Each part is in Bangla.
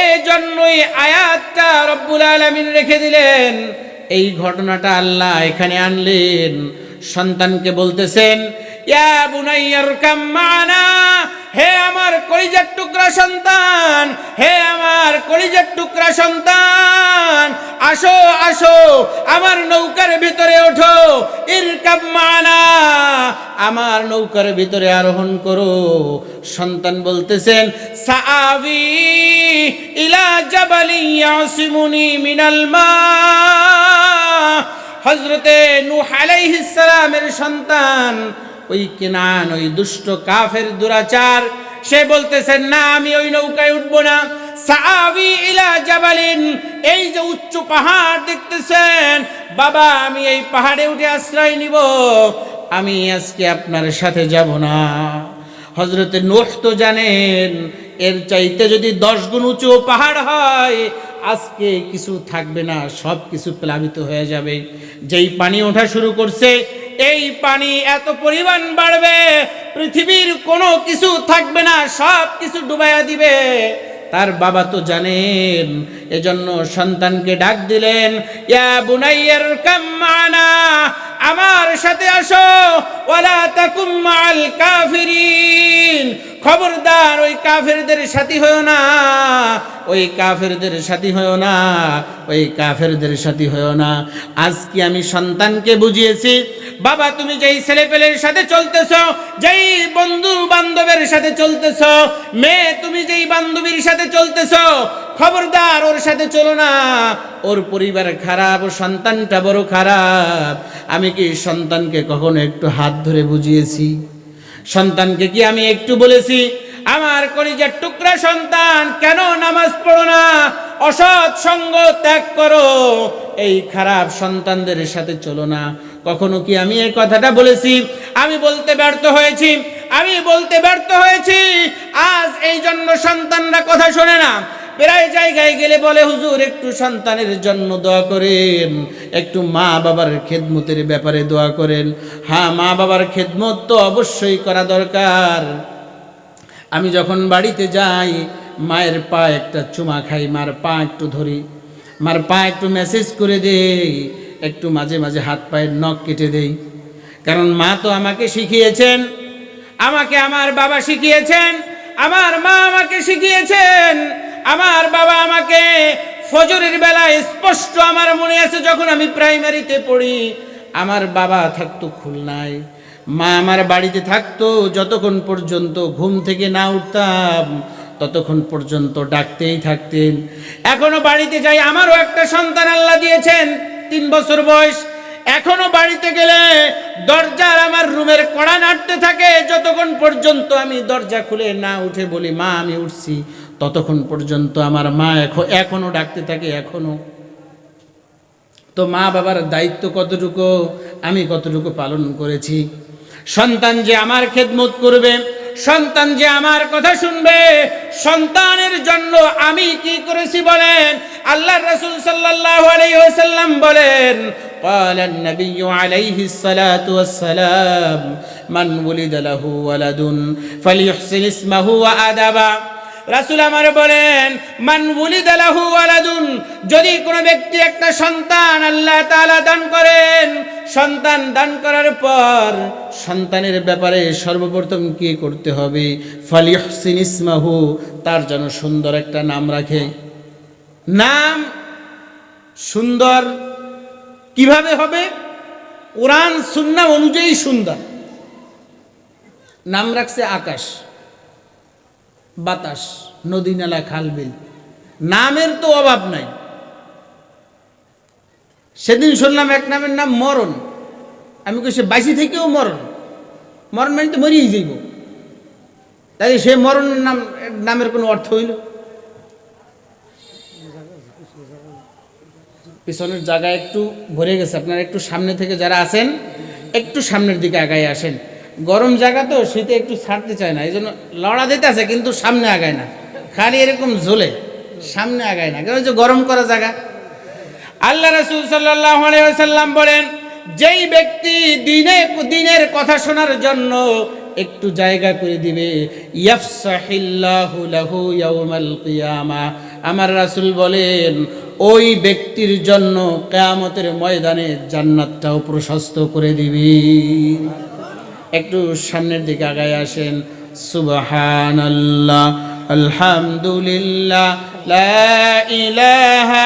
এই জন্যই আয়াতটা রব্বুল আলমিন রেখে দিলেন। এই ঘটনাটা আল্লাহ এখানে আনলেন। সন্তানকে বলতেছেন, ইয়া বুনাইয়ার কাম্মানা হে আমার কলিজার টুকরা সন্তান, হে আমার কলিজার টুকরা সন্তান, আসো আসো, আমার নৌকার ভিতরে ওঠো মানা, আমার নৌকার ভিতরে আরোহণ করো। সন্তান বলতেছেন, সাআবি ইলা জাবালি মিনাল মা। হজরতে নূহ আলাইহিস সালামের সন্তান ওই কেনান, ওই দুষ্ট কাফের দুরাচার, সে বলতেছেন না, আমি ওই নৌকায় উঠবো না। সাআবি ইলা জাবালিন, এই যে উচ্চ পাহাড় দেখতেছেন, বাবা, আমি এই পাহাড়ে উঠে আশ্রয় নিব, আমি আজকে আপনার সাথে যাব না। হজরতে নোহ তো জানেন, এর চাইতে যদি দশ গুণ উঁচু পাহাড় হয়, আজকে কিছু থাকবে না সব কিছু প্লাবিত হয়ে যাবে। যেই পানি ওঠা শুরু করছে এই পানি এত পরিমাণ বাড়বে, পৃথিবীর কোনো কিছু থাকবে না, সব কিছু ডুবাইয়া দিবে। তার বাবা তো জানেন, এজন্য সন্তানকে ডাক দিলেন, ইয়া বুনাইয়ার কাম্মানা আমার সাথে আসো, ওয়ালা তাকুম মাল কাফিরিন। খবরদার, ওই কাফেরদের সাথী হয়েও না, ওই কাফেরদের সাথী হয়েও না, ওই কাফেরদের সাথী হয়েও না। আজকে আমি সন্তানকে বুঝিয়েছি বাবা, তুমি যেই ছেলেপেলের সাথে চলতেছ, যেই বন্ধু বান্ধবের সাথে চলতেছ, মেয়ে, তুমি যেই বান্ধবীর সাথে চলতেছ, খবরদার ওর সাথে চলো না। ওর পরিবার খারাপ, ও সন্তানটা বড় খারাপ। আমি কি সন্তানকে কখনো একটু হাত ধরে বুঝিয়েছি? সন্তানকে কি আমি একটু বলেছি? আমার কলিজার টুকরা সন্তান, কেন নামাজ পড়ো না? অসৎ সঙ্গ ত্যাগ করো। এই খারাপ সন্তানদের সাথে চলো না। কখনো কি আমি এই কথাটা বলেছি? আমি বলতে ব্যর্থ হয়েছি। আমি বলতে ব্যর্থ হয়েছি। আজ এই জন্য সন্তানরা কথা শোনে না। প্রায় জায়গায় গেলে বলে, হুজুর, একটু সন্তানের জন্য দোয়া করেন। একটু মা বাবার খেদমতের ব্যাপারে দোয়া করেন। হ্যাঁ মা বাবার খেদমত তো অবশ্যই করা দরকার। আমি যখন বাড়িতে যাই, মায়ের পা একটা চুমা খাই। মার পা একটু ধরি। মার পা একটু মেসেজ করে দেই। একটু মাঝে মাঝে হাত পায়ের নখ কেটে দেই। কারণ মা তো আমাকে শিখিয়েছেন, আমাকে আমার বাবা শিখিয়েছেন, আমার মা আমাকে শিখিয়েছেন, আমার বাবা আমাকে ফজরের বেলা স্পষ্ট আমার মনে আছে যখন আমি প্রাইমারিতে পড়ি। আমার বাবা থাকতো খুলনায়, মা আমার বাড়িতে থাকতো যতক্ষণ পর্যন্ত ঘুম থেকে না উঠতাম, ততক্ষণ পর্যন্ত ডাকতেই থাকতেন। এখনও বাড়িতে যাই, আমারও একটা সন্তান আল্লাহ দিয়েছেন তিন বছর বয়স, এখনও বাড়িতে গেলে দরজার আমার রুমের কড়া নাড়তে থাকে, যতক্ষণ পর্যন্ত আমি দরজা খুলে না উঠে বলি, মা, আমি উঠছি। ততক্ষণ পর্যন্ত আমার মা এখনও ডাকতে থাকে, এখনও। তো মা বাবার দায়িত্ব কতটুকু, আমি কতটুকু পালন করেছি? সন্তান যে আমার খেদমত করবে সন্তান যে আমার কথা শুনবে সন্তানের জন্য আমি কি করেছি বলেন আল্লাহ রসুল সাল্লাল্লাহু আলাইহি ওয়াসাল্লাম বলেন قال النبي عليه الصلاة والسلام من ولد له ولد فليحسن اسمه وأدبه রাসুল আমার বলেন, মান বুলিদালাহু আলাদুন যদি কোনো ব্যক্তি একটা সন্তান আল্লাহ তাআলা দান করেন, সন্তান দান করার পর সন্তানের ব্যাপারে সর্বপ্রথম কি করতে হবে? ফালিহসিন ইসমাহু, তার যেন সুন্দর একটা নাম রাখে। নাম সুন্দর কীভাবে হবে? কোরআন সুন্না অনুযায়ী সুন্দর। নাম রাখছে আকাশ। বাতাস, নদী নালা, খালবিল। নামের তো অভাব নাই। সেদিন শুনলাম এক নামের নাম মরণ। আমি কই সে বাইশি থেকেও মরণ। মরণ মানে তো মরিয়েই যাইব। তাই সে মরণের নাম, নামের কোনো অর্থ হইল? পিছনের জায়গা একটু ভরে গেছে। আপনারা একটু সামনে থেকে যারা আছেন, একটু সামনের দিকে আগায় আসেন। গরম জায়গা তো, শীতে একটু ছাড়তে চায় না এই জন্য লড়া দিতে আছে, কিন্তু সামনে আগায় না। খালি এরকম ঝোলে, সামনে আগায় না। যে গরম করা জায়গা? আল্লাহ রসুল সাল্লাম বলেন, যেই ব্যক্তি দিনে, দিনের কথা শোনার জন্য একটু জায়গা করে দিবে আমার রাসূল বলেন, ওই ব্যক্তির জন্য কেয়ামতের ময়দানে জান্নাতটাও প্রশস্ত করে দিবি। একটু সামনের দিকে আগায় আসেন সুবহানাল্লাহ আলহামদুলিল্লাহ লা ইলাহা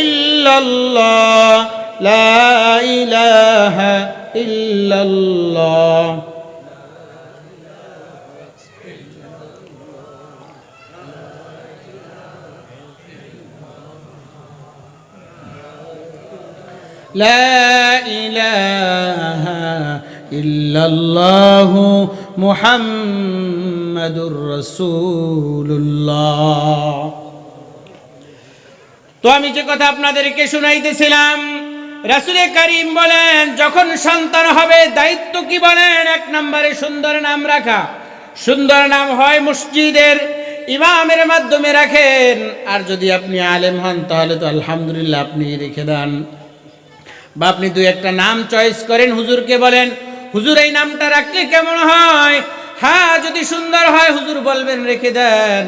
ইল্লাল্লাহ লা ইলাহা ইল্লাল্লাহ لا إله ইল্লাল্লাহু মুহাম্মাদুর রাসূলুল্লাহ। তো আমি যে কথা আপনাদেরকে শুনাইতেছিলাম, রাসুল করিম বলেন, যখন সন্তান হবে, দায়িত্ব কি বলেন? এক নম্বরে সুন্দর নাম রাখা। সুন্দর নাম হয় মসজিদের ইমামের মাধ্যমে রাখেন। আর যদি আপনি আলেম হন, তাহলে তো আলহামদুলিল্লাহ আপনি রেখে দেন। বা আপনি দু একটা নাম চয়েস করেন, হুজুরকে বলেন হুজুর, এই নামটা রাখলে কেমন হয়? হ্যাঁ যদি সুন্দর হয়, হুজুর বলবেন, রেখে দেন।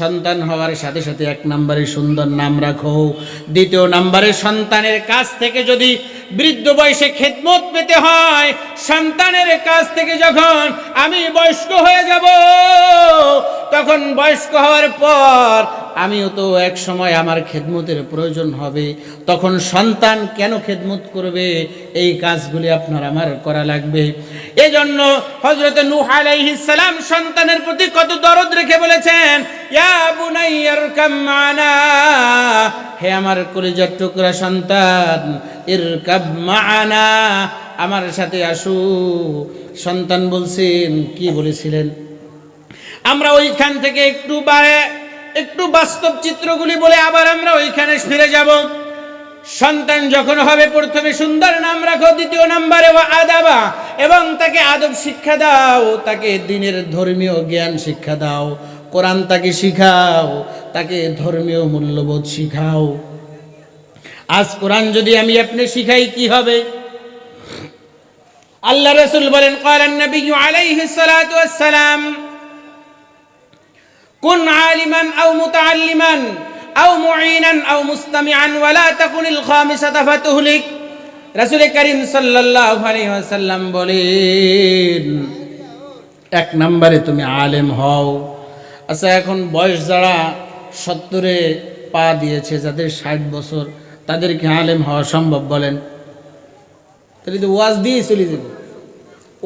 সন্তান হওয়ার সাথে সাথে এক নম্বরে সুন্দর নাম রাখো। দ্বিতীয় নম্বরে, সন্তানের কাছ থেকে যদি বৃদ্ধ বয়সে খেদমত পেতে হয়, সন্তানের কাছ থেকে যখন আমি বয়স্ক হয়ে যাব তখন বয়স্ক হওয়ার পর আমিও তো এক সময় আমার খেদমতের প্রয়োজন হবে। তখন সন্তান কেন খেদমত করবে? এই কাজগুলি আপনার আমার করা লাগবে। এজন্য হজরত নূহ আলাইহিস সন্তানের প্রতি কত দরদ রেখে বলেছেন হে আমার কলিজার টুকরা সন্তান এর মানা, আমার সাথে আসু। সন্তান বলছেন, কি বলেছিলেন? আমরা ওইখান থেকে একটু বাড়ে একটু বাস্তব চিত্রগুলি বলে আবার আমরা ওইখানে ফিরে যাব। সন্তান যখন হবে, প্রথমে সুন্দর নাম রাখো, দ্বিতীয় নাম্বারে ও আদাবা, এবং তাকে আদব শিক্ষা দাও, তাকে দিনের ধর্মীয় জ্ঞান শিক্ষা দাও, কোরআন তাকে শিখাও, তাকে ধর্মীয় মূল্যবোধ শিখাও। আজ কোরআন যদি আমি আপনি শিখাই, কি হবে? আল্লাহ রসুল বলেন কলেন নবী আলাইহিস সালাম কুন আলিমান আও মুতাআল্লিমান আও মুঈনান আও মুস্তামিআন ওয়ালা তাকুনিল খামিসাতা ফাতুহলিক। রাসূল করিম সাল্লাল্লাহু আলাইহি ওয়াসাল্লাম বলেন, এক নম্বরে তুমি আলেম হও। আচ্ছা এখন বয়স যারা সত্তরে পা দিয়েছে, যাদের ষাট বছর, তাদেরকে আলেম হওয়া সম্ভব বলেন। তাহলে তো ওয়াজ দিয়ে চলে যাবে।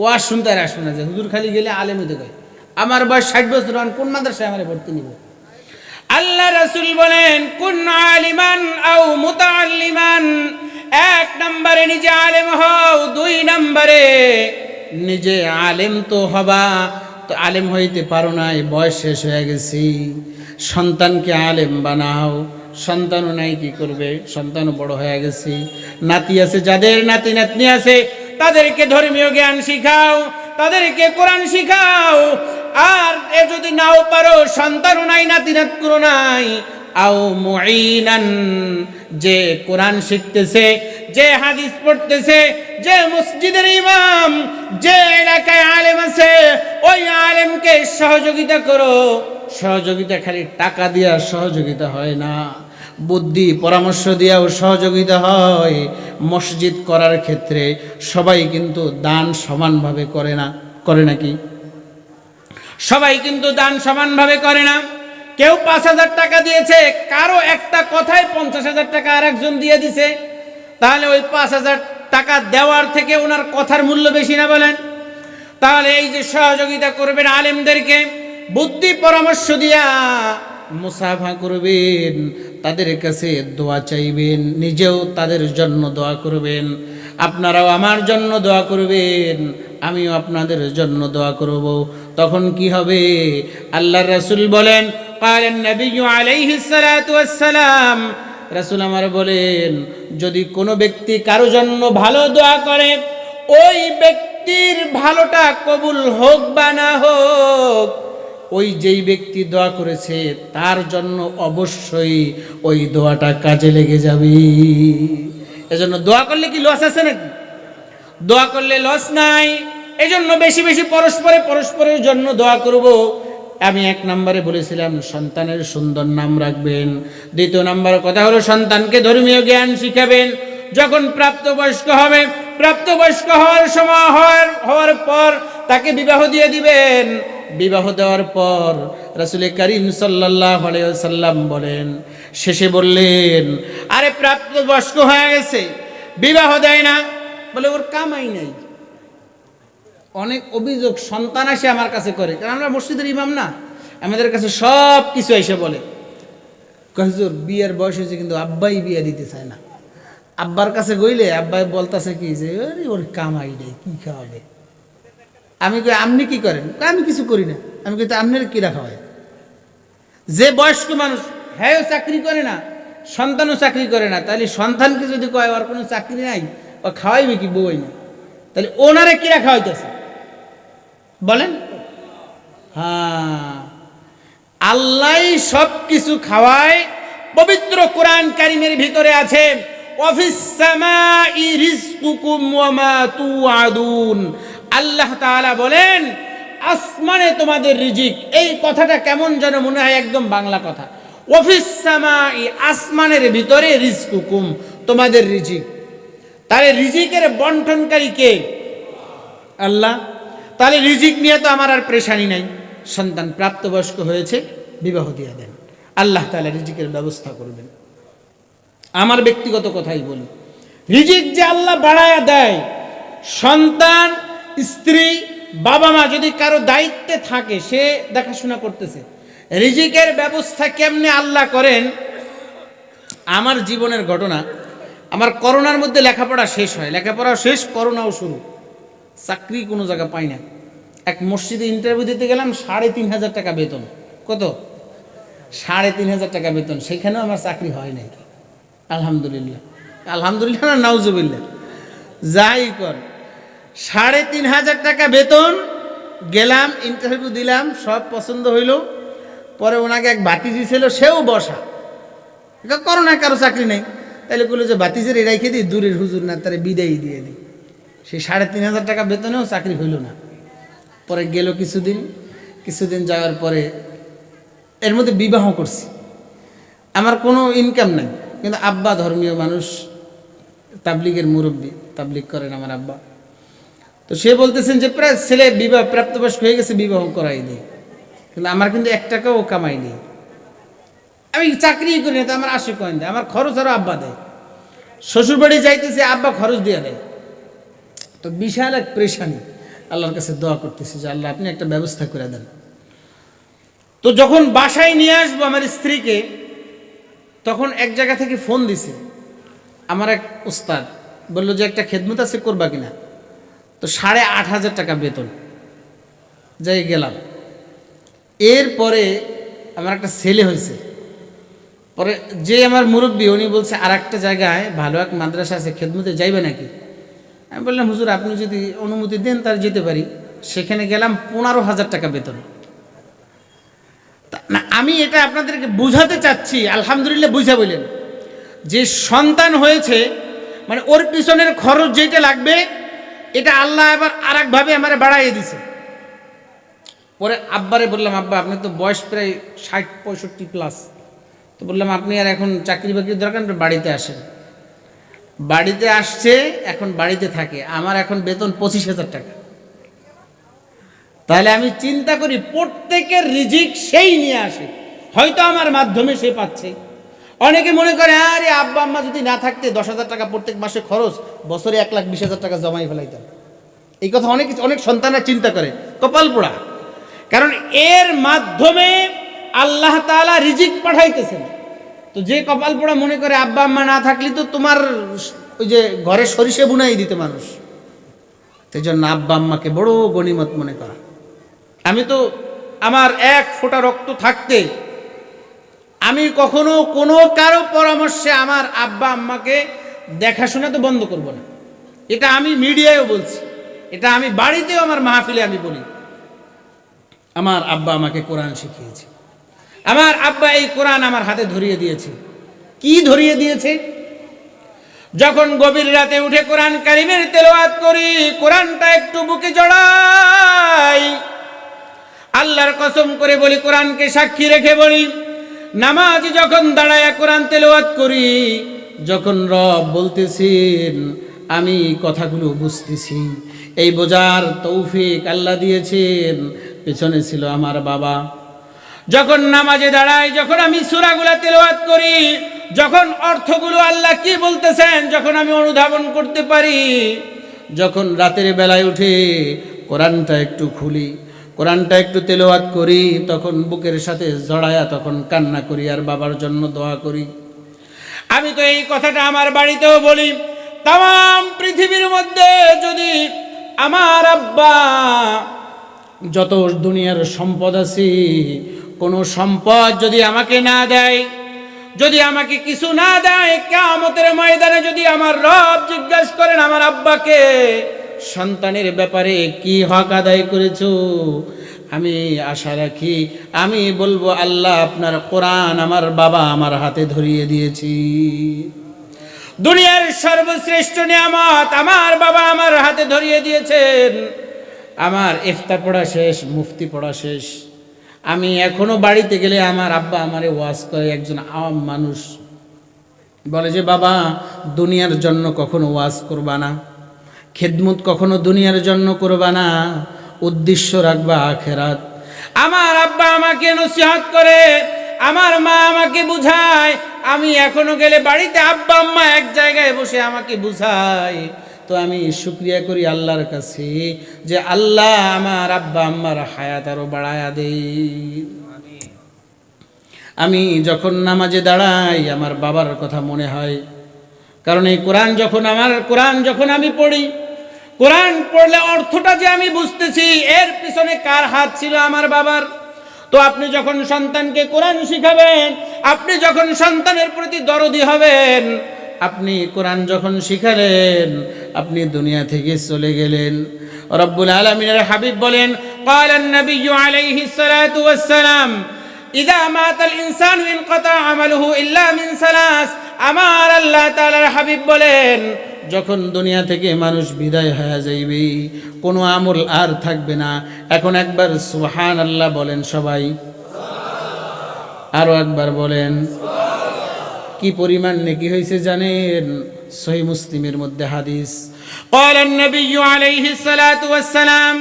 ওয়াজ শুনতে আর আসবে না যে হুজুর খালি গেলে আলেম হতে কয়? আমার বয়স ষাট বছর হন কোন মাদ্রাসায় আমার ভর্তি নিব? আল্লাহ রাসূল বলেন, কোন আলিমান আও মুতাআল্লিমান? এক নম্বরে নিজে আলেম হও, দুই নম্বরে নিজে আলেম তো হবা। তো আলেম হইতে পারো নাই, বয়স শেষ হয়ে গেছি। সন্তানকে আলেম বানাও। সন্তানও নাই, কি করবে? সন্তানও বড় হয়ে গেছি। নাতি আছে, যাদের নাতি নাতনি আছে, তাদেরকে ধর্মীয় জ্ঞান শিখাও, তাদেরকে কোরআন শিখাও। আর এ যদি নাও পারো, সন্তানও নাই নাতি নাতকুরো নাই। আও মুঈনান, যে কোরআন শিখতেছে, যে হাদিস পড়তেছে, যে মসজিদের ইমাম, যে এলাকায় আলেম আছে, ওই আলেমকে সহযোগিতা করো। সহযোগিতা খালি টাকা দিয়া সহযোগিতা হয় না। বুদ্ধি, পরামর্শ দিয়াও সহযোগিতা হয়। মসজিদ করার ক্ষেত্রে সবাই কিন্তু দান সমানভাবে করে না, করে নাকি? সবাই কিন্তু দান সমানভাবে করে না। কেউ পাঁচ হাজার টাকা দিয়েছে, কারও একটা কথায় পঞ্চাশ হাজার টাকা আর একজন দিয়ে দিছে। তাহলে ওই পাঁচ হাজার টাকা দেওয়ার থেকে ওনার কথার মূল্য বেশি না বলেন? তাহলে এই যে সহযোগিতা করবেন আলেমদেরকে, বুদ্ধি পরামর্শ দিয়া মুসাফা করবেন, তাদের কাছে দোয়া চাইবেন, নিজেও তাদের জন্য দোয়া করবেন। আপনারাও আমার জন্য দোয়া করবেন, আমিও আপনাদের জন্য দোয়া করব। তখন কি হবে? আল্লাহ রসুল বলেন রসুল আলাইহি আমার বলেন, যদি কোনো ব্যক্তি কারও জন্য ভালো দোয়া করে, ওই ব্যক্তির ভালোটা কবুল হোক বা না হোক, ওই যেই ব্যক্তি দোয়া করেছে, তার জন্য অবশ্যই ওই দোয়াটা কাজে লেগে যাবে। এজন্য দোয়া করলে কি লস আছে নাকি? দোয়া করলে লস নাই। এই জন্য বেশি বেশি পরস্পরে পরস্পরের জন্য দোয়া করব। আমি এক নম্বরে বলেছিলাম, সন্তানের সুন্দর নাম রাখবেন। দ্বিতীয় নম্বর কথা হলো, সন্তানকে ধর্মীয় জ্ঞান শিখাবেন। যখন প্রাপ্তবয়স্ক হবে, প্রাপ্তবয়স্ক হওয়ার সময় হওয়ার হওয়ার পর তাকে বিবাহ দিয়ে দিবেন। বিবাহ দেওয়ার পর রাসুল করিম সাল্লাহ সাল্লাম বলেন, শেষে বললেন, আরে প্রাপ্তবয়স্ক হয়ে গেছে, বিবাহ দেয় না। বলে, ওর কামাই নাই। অনেক অভিযোগ সন্তান আসে আমার কাছে করে। কারণ আমরা মসজিদের ইমাম না। আমাদের কাছে সব কিছু এসে বলে। কহিজোর বিয়ের বয়স হয়েছে কিন্তু আব্বাই বিয়ে দিতে চায় না। আব্বার কাছে গইলে আব্বাই বলতাছে কি যে ওর কামাই নেই, কি খাওয়াবে? আমি কই, আপনি কি করেন? আমি কিছু করি না। আমি কিন্তু আপনার কি রাখা হয় যে বয়স্ক মানুষ হ্যাঁ চাকরি করে না, সন্তানও চাকরি করে না, তাহলে সন্তানকে যদি কয়, ওর কোনো চাকরি নাই, ও খাওয়াইবে কি বই না? তাহলে ওনারে কি রাখা হইতেছে বলেন? হ্যাঁ। আল্লাহ সব কিছু খাওয়ায়, পবিত্র কোরআন কারিমের ভিতরে আছে আল্লাহ তাআলা বলেন, আসমানে তোমাদের রিজিক। এই কথাটা কেমন যেন মনে হয় একদম বাংলা কথা। অফিস সামাই, আসমানের ভিতরে রিজকুকুম, তোমাদের রিজিক। তাহলে রিজিকের বন্টনকারী কে? আল্লাহ। তাহলে রিজিক নিয়ে তো আমার আর প্রেশানি নাই। সন্তান প্রাপ্তবয়স্ক হয়েছে, বিবাহ দিয়ে দেন। আল্লাহ তাহলে রিজিকের ব্যবস্থা করবেন। আমার ব্যক্তিগত কথাই বলি, রিজিক যে আল্লাহ বাড়ায়া দেয়, সন্তান, স্ত্রী, বাবা মা যদি কারও দায়িত্বে থাকে, সে দেখাশোনা করতেছে, রিজিকের ব্যবস্থা কেমনে আল্লাহ করেন? আমার জীবনের ঘটনা, আমার করোনার মধ্যে লেখাপড়া শেষ হয় লেখাপড়া শেষ, করোনাও শুরু। চাকরি কোনো জায়গা পাই না। এক মসজিদে ইন্টারভিউ দিতে গেলাম, সাড়ে তিন হাজার টাকা বেতন। কত? সাড়ে তিন হাজার টাকা বেতন। সেখানেও আমার চাকরি হয় নাই। আলহামদুলিল্লাহ। আলহামদুলিল্লাহ না, নাউজুবিল্লাহ। যাই কর। সাড়ে তিন হাজার টাকা বেতন, গেলাম ইন্টারভিউ দিলাম, সব পছন্দ হইল। পরে ওনাকে এক বাতিজি ছিল, সেও বসা। করোনা কারও চাকরি নেই। তাহলে বলল যে, বাতিজের রেখে দিই, দূরের হুজুর না, তারা বিদায় দিয়ে দিই। সেই সাড়ে তিন হাজার টাকা বেতনেও চাকরি হইল না। পরে গেল কিছুদিন কিছুদিন যাওয়ার পরে এর মধ্যে বিবাহ করছি। আমার কোনো ইনকাম নাই, কিন্তু আব্বা ধর্মীয় মানুষ, তাবলিগের মুরব্বী, তাবলিগ করেন আমার আব্বা। তো সে বলতেছেন যে, প্রায় ছেলে বিবাহ, প্রাপ্তবয়স্ক হয়ে গেছে, বিবাহ করাই নেই কিন্তু আমার কিন্তু এক টাকাও কামাই নেই। আমি চাকরি করি না, তো আমার আশি কয়েন দেয় আমার খরচ আরও আব্বা দেয়। শ্বশুরবাড়ি যাইতেছে, আব্বা খরচ দিয়ে দেয়। তো বিশাল এক প্রেশানি। আল্লাহর কাছে দোয়া করতেছি যে আল্লাহ, আপনি একটা ব্যবস্থা করে দেন। তো যখন বাসায় নিয়ে আসব আমার স্ত্রীকে, তখন এক জায়গা থেকে ফোন দিছে। আমার এক উস্তাদ বলল যে, একটা খেদমত আছে, করবা কিনা? তো সাড়ে আট হাজার টাকা বেতন। যাই গেলাম। এরপরে আমার একটা ছেলে হয়েছে। পরে যে আমার মুরব্বী, উনি বলছে আর একটা জায়গায় ভালো এক মাদ্রাসা আছে, খেদমতে যাইবে নাকি? আমি বললাম, হুজুর, আপনি যদি অনুমতি দেন তার যেতে পারি। সেখানে গেলাম পনেরো হাজার টাকা বেতন। না, আমি এটা আপনাদেরকে বুঝাতে চাচ্ছি, আলহামদুলিল্লাহ বুঝা বললেন। যে সন্তান হয়েছে মানে ওর পিছনের খরচ যেটা লাগবে, এটা আল্লাহ এবার আর একভাবে আমার বাড়াইয়ে দিছে। পরে আব্বারে বললাম, আব্বা, আপনি তো বয়স প্রায় ষাট, পঁয়ষট্টি প্লাস তো বললাম, আপনি আর এখন চাকরি বাকরির দরকার বাড়িতে আসেন। বাড়িতে আসছে, এখন বাড়িতে থাকে। আমার এখন বেতন পঁচিশ হাজার টাকা। তাহলে আমি চিন্তা করি প্রত্যেকের রিজিক সেই নিয়ে আসে। হয়তো আমার মাধ্যমে সে পাচ্ছে। অনেকে মনে করে, আরে আব্বা, আম্মা যদি না থাকতে দশ হাজার টাকা প্রত্যেক মাসে খরচ, বছরে এক লাখ বিশ হাজার টাকা জমাই ফেলাইতাম। এই কথা অনেক অনেক সন্তানরা চিন্তা করে, কপাল পোড়া। কারণ এর মাধ্যমে আল্লাহ তাআলা রিজিক পাঠাইতেছেন। তো যে কপাল পোড়া মনে করে আব্বা আম্মা না থাকলে তো তোমার ওই যে ঘরে সরিষে বুনাই দিতে মানুষ। সেই জন্য আব্বা আম্মাকে বড় গণিমত মনে করা। আমি তো আমার এক ফোঁটা রক্ত থাকতে আমি কখনো কোনো কারও পরামর্শে আমার আব্বা আম্মাকে দেখাশোনা তো বন্ধ করব না। এটা আমি মিডিয়ায়ও বলছি। এটা আমি বাড়িতেও আমার মাহফিলে আমি বলি। আমার আব্বা আমাকে কোরআন শিখিয়েছে। আমার আব্বা এই কোরআন আমার হাতে ধরিয়ে দিয়েছে। কি ধরিয়ে দিয়েছে? যখন গভীর রাতে উঠে কোরআন কারিমের তেলাওয়াত করি, কোরআনটা একটু বুকে জড়াই। আল্লাহর কসম করে বলি, কোরআনকে সাক্ষী রেখে বলি, নামাজ যখন দাঁড়ায় কোরআন তেলাওয়াত করি, যখন রব বলতেছেন, আমি কথাগুলো বুঝতেছি। এই বোঝার তৌফিক আল্লাহ দিয়েছেন, পেছনে ছিল আমার বাবা। যখন নামাজে দাঁড়াই, যখন আমি সুরাগুলা তেলাওয়াত করি, যখন অর্থগুলো আল্লাহ কি বলতেছেন, যখন আমি অনুধাবন করতে পারি, যখন রাতের বেলায় উঠে কোরআনটা একটু খুলি, কোরআনটা একটু তেলাওয়াত করি, তখন বুকের সাথে জড়ায়া তখন কান্না করি আর বাবার জন্য দোয়া করি। আমি তো এই কথাটা আমার বাড়িতেও বলি, তাম পৃথিবীর মধ্যে যদি আমার আব্বা যত দুনিয়ার সম্পদ আছে কোনো সম্পদ যদি আমাকে না দেয়, যদি আমাকে কিছু না দেয় কেমতের ময়দানে যদি আমার রব জিজ্ঞাসা করেন, আমার আব্বাকে সন্তানের ব্যাপারে কি হক আদায় করেছ? আমি আশা রাখি, আমি বলব, আল্লাহ আপনার কোরআন আমার বাবা আমার হাতে ধরিয়ে দিয়েছি। দুনিয়ার সর্বশ্রেষ্ঠ নিয়ামত আমার বাবা আমার হাতে ধরিয়ে দিয়েছেন। আমার ইফতার পড়া শেষ, মুফতি পড়া শেষ। আমি এখনও বাড়িতে গেলে আমার আব্বা আমারে ওয়াজ করে, একজন আওয়াম মানুষ। বলে যে, বাবা, দুনিয়ার জন্য কখনো ওয়াজ করবা না। খেদমত কখনো দুনিয়ার জন্য করবা না। উদ্দেশ্য রাখবা আখেরাত। আমার আব্বা আমাকে নসিহত করে, আমার মা আমাকে বুঝায়। আমি এখনও গেলে বাড়িতে আব্বা আম্মা এক জায়গায় বসে আমাকে বুঝায়। তো আমি শুক্রিয়া করি আল্লাহর কাছে যে আল্লাহ আমার আব্বা আম্মার হায়াত আরও বাড়ায়া দেই। আমি যখন নামাজে দাঁড়াই, আমার বাবার কথা মনে হয়। কারণ এই কোরআন যখন আমার, কোরআন যখন আমি পড়ি, কোরআন পড়লে অর্থটা যে আমি বুঝতেছি, এর পিছনে কার হাত ছিল আমার বাবার? তো আপনি যখন সন্তানকে কোরআন শিখাবেন, আপনি যখন সন্তানের প্রতি দরদি হবেন আপনি কোরআন যখন শিখালেন, আপনি দুনিয়া থেকে চলে গেলেন। রব্বুল আলমিনের হাবিব বলেন মাতাল ইনসান আমালুহু আমার আল্লাহ হাবিব বলেন, যখন দুনিয়া থেকে মানুষ বিদায় হয়ে যাইবে, কোনো আমল আর থাকবে না। এখন একবার সুহান আল্লাহ বলেন সবাই। আরও একবার বলেন কি পরিমাণ নেকি হয়েছে জানেন সহি মুসলিমের মধ্যে হাদিস قال النبي عليه الصلاة والسلام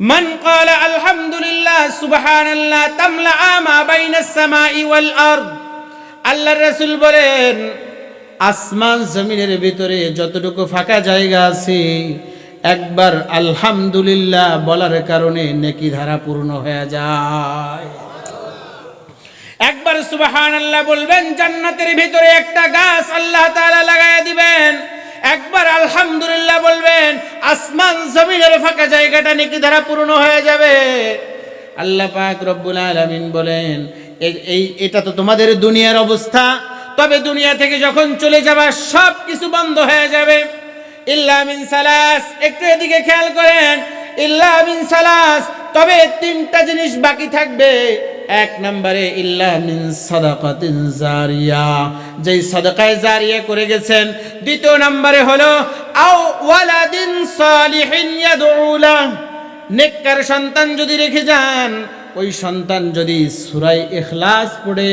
من قال الحمد لله سبحان الله تملأ ما بين السماء والأرض আল্লাহ রসুল বলেন আসমান জমিনের ভিতরে যতটুকু ফাঁকা জায়গা আছে একবার আলহামদুলিল্লাহ বলার কারণে নেকি ধারা পূর্ণ হয়ে যায় একবার সুবাহান আল্লাহ বলবেন, জান্নাতের ভিতরে একটা গাছ আল্লাহ তাআলা লাগাই দিবেন। একবার আলহামদুলিল্লাহ বলবেন, আসমান জমিনের ফাঁকা জায়গাটা নাকি ধারা পূর্ণ হয়ে যাবে। আল্লাহ পাক রব্বুল আলামিন বলেন, এই- এটা তো তোমাদের দুনিয়ার অবস্থা। তবে দুনিয়া থেকে যখন চলে যাবা সব কিছু বন্ধ হয়ে যাবে। ইল্লা মিন সালাস। একটু এদিকে খেয়াল করেন, ইল্লা মিন সালাস। তবে তিনটা জিনিস বাকি থাকবে। এক নম্বরে ইল্লা মিন সাদাকাতিন জারিয়া যেই সাদাকায় জারিয়া করে গেছেন দ্বিতীয় নম্বরে হলো আও ওয়ালাদিন সালিহিন ইয়াদউলা নেককার সন্তান যদি রেখে যান ওই সন্তান যদি সুরাই ইখলাস পড়ে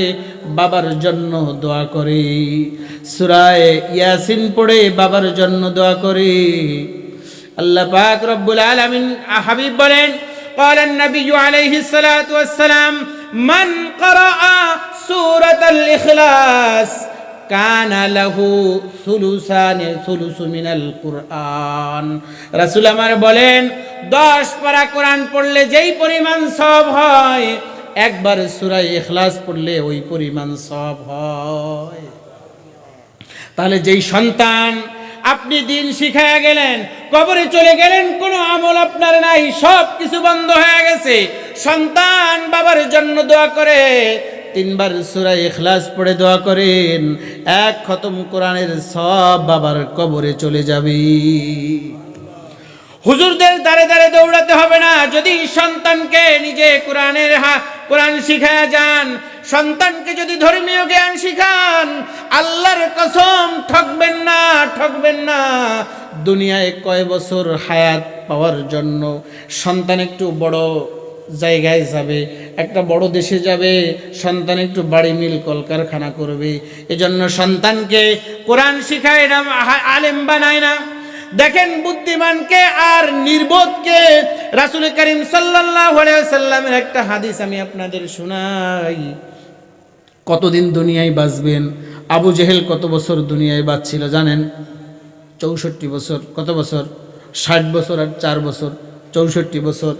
বাবার জন্য দোয়া করে সুরায় ইয়াসিন পড়ে বাবার জন্য দোয়া করে আল্লাহ পাক রব্বুল আলামিন হাবিব বলেন قال النبي عليه الصلاة والسلام মান করাআ সূরাতাল ইখলাস কানা লাহু সুলুসানে সুলুসু মিনাল কুরআন। রাসূল আমার বলেন 10 পারা কোরআন পড়লে যেই পরিমাণ সব হয়, একবার সূরা ইখলাস পড়লে ওই পরিমাণ সব হয়। তাহলে যেই সন্তান আপনি দিন শিখায়া গেলেন, কবরে চলে গেলেন, কোনো আমল আপনার নাই, সব কিছু বন্ধ হয়ে গেছে। সন্তান বাবার জন্য দোয়া করে, তিনবার সূরা ইখলাস পড়ে দোয়া করেন, এক খতম কোরআনের সব বাবার কবরে চলে যাবে। হুজুরদের দাঁড়ে দাঁড়ে দৌড়াতে হবে না, যদি সন্তানকে নিজে কোরআনের কোরআন শিখায়া যান, সন্তানকে যদি ধর্মীয় জ্ঞান শিখান আল্লাহর কসম, ঠকবেন না ঠকবেন না। দুনিয়ায় কয় বছর হায়াত পাওয়ার জন্য সন্তান একটু বড় জায়গায় যাবে, একটা বড় দেশে যাবে, সন্তান একটু বাড়ি মিল কলকারখানা করবে। এজন্য সন্তানকে কোরআন শিখায় না আলেম বানায় না। দেখেন বুদ্ধিমানকে আর নির্বোধকে রাসুল করিম আলাইহি সাল্লামের একটা হাদিস আমি আপনাদের শোনাই। কতদিন দুনিয়ায় বাঁচবেন? আবু জেহেল কত বছর দুনিয়ায় বাঁচছিল জানেন? চৌষট্টি বছর, কত বছর? ষাট বছর আর চার বছর, চৌষট্টি বছর।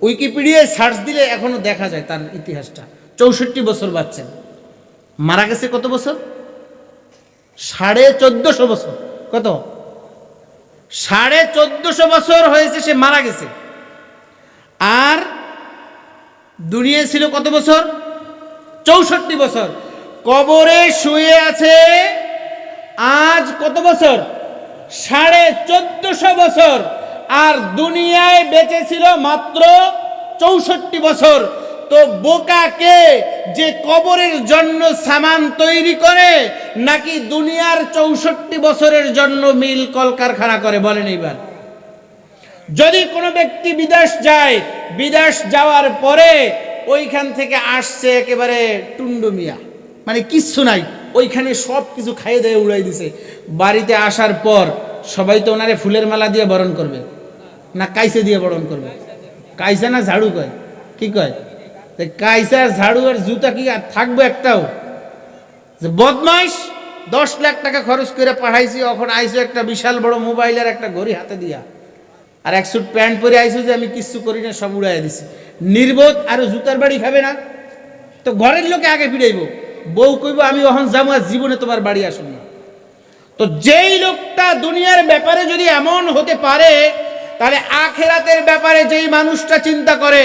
উইকিপিডিয়ায় সার্চ দিলে এখনও দেখা যায় তার ইতিহাসটা। চৌষট্টি বছর বাঁচছেন। মারা গেছে কত বছর? সাড়ে চোদ্দশো বছর। কত? সাড়ে চোদ্দশো বছর হয়েছে সে মারা গেছে। আর দুনিয়ায় ছিল কত বছর? চৌষট্টি বছর। কবরে শুয়ে আছে আজ কত বছর? সাড়ে চোদ্দশো বছর। আর দুনিয়ায় বেঁচে ছিল মাত্র চৌষট্টি বছর। তো বোকাকে যে কবরের জন্য সামান তৈরি করে, নাকি দুনিয়ার চৌষট্টি বছরের জন্য মিল কলকারখানা করে? বলেন এইবার। যদি কোনো ব্যক্তি বিদেশ যায়, বিদেশ যাওয়ার পরে ওইখান থেকে আসছে একেবারে টুন্ডুমিয়া মানে কিচ্ছু নাই। ওইখানে সব কিছু খাইয়ে দিয়ে উড়াই দিছে। বাড়িতে আসার পর সবাই তো ওনারে ফুলের মালা দিয়ে বরণ করবে, না কাইসে দিয়ে বরণ করবে। কাইসা না ঝাড়ু কয়? কি কয়? কাইসা ঝাড়ু আর জুতা কি আর থাকবে একটাও? যে বদমাইশ, দশ লাখ টাকা খরচ করে পাঠাইছি, এখন আইসো একটা বিশাল বড় মোবাইলের একটা ঘড়ি হাতে দিয়া। আর এক স্যুট প্যান্ট পরে আইসো যে আমি কিচ্ছু করি না, সব উড়াই দিছি। নির্বোধ আর জুতার বাড়ি খাবে না। তো ঘরের লোকে আগে ফিরাইব। বউ কইব, আমি ওখান যাব আর জীবনে তোমার বাড়ি আসুন না। তো যেই লোকটা দুনিয়ার ব্যাপারে যদি এমন হতে পারে, তাহলে আখেরাতের ব্যাপারে যেই মানুষটা চিন্তা করে,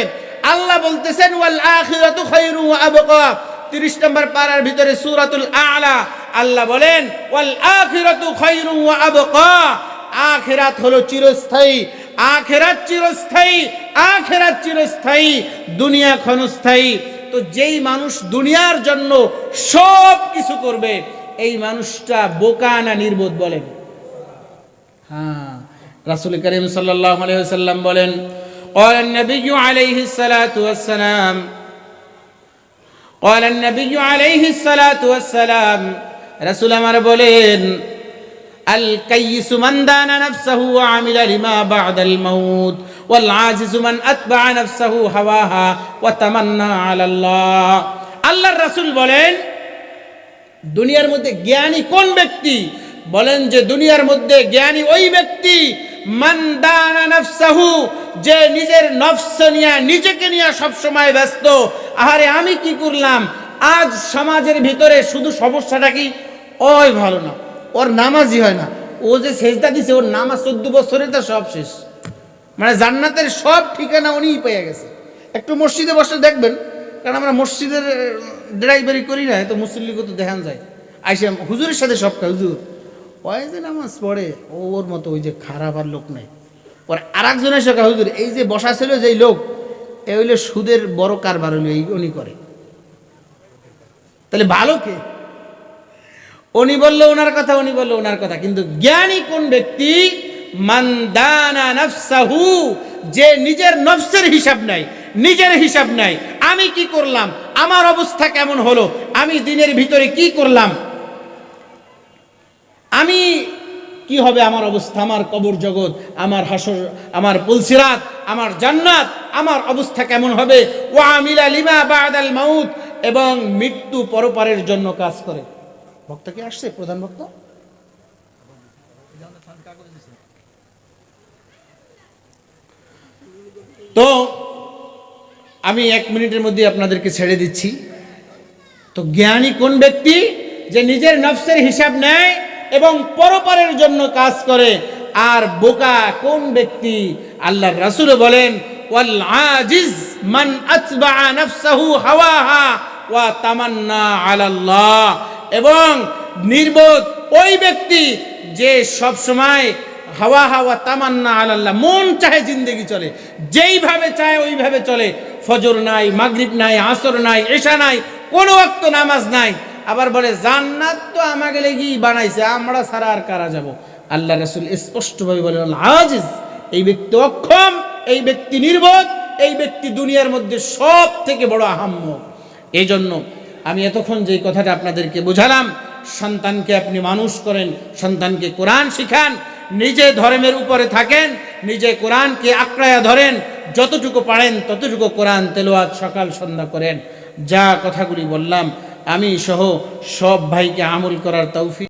আল্লাহ বলতেছেন, ওয়াল আখিরাতু খায়রু আবকা। 30 নম্বর পারার ভিতরে সূরাতুল আলা, আল্লাহ বলেন, ওয়াল আখিরাতু খায়রু আবকা। আখিরাত হলো চিরস্থায়ী, আখিরাত চিরস্থায়ী, আখেরাত চিরস্থায়ী, দুনিয়া ক্ষণস্থায়ী। তো যেই মানুষ দুনিয়ার জন্য সব কিছু করবে এই মানুষটা বোকা না নির্বোধ বলেন হ্যাঁ রাসূল করিম সাল্লাল্লাহু আলাইহি ওয়াসাল্লাম বলেন قال النبي عليه الصلاة والسلام قال النبي عليه الصلاة والسلام رسول আমার বলেন الكيس من دان نفسه وعمل لما بعد ওয়াল আজিজু মান আতবা নাফসাহু হাওয়াহা তামান্না আল্লাহর রাসূল বলেন, দুনিয়ার মধ্যে জ্ঞানী কোন ব্যক্তি? বলেন যে দুনিয়ার মধ্যে জ্ঞানী ওই ব্যক্তি, মান দানা নাফসাহু, যে নিজের নফস নিয়া নিজেকে নিয়া সবসময় ব্যস্ত। আহারে, আমি কি করলাম? আজ সমাজের ভিতরে শুধু সমস্যাটা কি? ওই ভালো না, ওর নামাজই হয় না। ও যে শেষটা দিছে, ওর নামাজ চোদ্দ বছরে তো সব শেষ। মানে জান্নাতের সব ঠিকানা উনিই পেয়ে গেছে। একটু মসজিদে বসে দেখবেন কারণ আমরা মসজিদের ড্রাইভারি করি না তো মুসল্লিকে তো দেখান যায়। আইসে হুজুরের সাথে সব খায় হুজুর ওই যে নামাজ পড়ে ওর মতো ওই যে খারাপ আর লোক নাই। পরে আর একজনের কয়, হুজুর এই যে বসা ছিল যেই লোক এ হইলে সুদের বড় কারবার হইল এই উনি করে। তাহলে ভালো কে? উনি বলল ওনার কথা উনি বলল ওনার কথা কিন্তু জ্ঞানী কোন ব্যক্তি মান্দানা নফসাহু, যে নিজের নফসের হিসাব নাই, নিজের হিসাব নাই, আমি কি করলাম, আমার অবস্থা কেমন হলো, আমি দিনের ভিতরে কি করলাম? আমি, কি হবে আমার অবস্থা, আমার কবর জগৎ, আমার হাসর, আমার পুলসিরাত, আমার জান্নাত, আমার অবস্থা কেমন হবে? ও আমিলা লিমা বাদাল মাউত, এবং মৃত্যু পরপারের জন্য কাজ করে। ভক্ত কি আসছে, প্রধান ভক্ত? তো, আমি এক মিনিটের মধ্যে আপনাদেরকে ছেড়ে দিচ্ছি। তো জ্ঞানী কোন ব্যক্তি? যে নিজের নফসের হিসাব নেয় এবং পরপারের জন্য কাজ করে। আর বোকা কোন ব্যক্তি? আল্লাহর রাসূল বলেন মান ওয়া তামান্না এবং নির্বোধ ওই ব্যক্তি যে সব সময় হাওয়া হাওয়া তামান্না আলাল্লাহ, মন চাহে জিন্দেগি চলে। যেইভাবে চায়, ওইভাবে চলে। ফজর নাই, মাগরিব নাই, আসর নাই এশা নাই, কোনো অক্ত নামাজ নাই। আবার বলে, জান্নাত তো আমাকে লেগেই বানাইছে, আমরা ছাড়া আর কারা যাব? আল্লাহ রসুল স্পষ্টভাবে বলেন আজিজ, এই ব্যক্তি অক্ষম, এই ব্যক্তি নির্বোধ, এই ব্যক্তি দুনিয়ার মধ্যে সব থেকে বড় আহাম্য এই জন্য আমি এতক্ষণ যে কথাটা আপনাদেরকে বোঝালাম, সন্তানকে আপনি মানুষ করেন, সন্তানকে কোরআন শিখান নিজে ধর্মের উপরে থাকেন, নিজে কোরআনকে আঁকড়ায়া ধরেন, যতটুকু পারেন ততটুকু কোরআন তেলোয়াত সকাল সন্ধ্যা করেন। যা কথাগুলি বললাম, আমি সহ সব ভাইকে আমল করার তৌফিক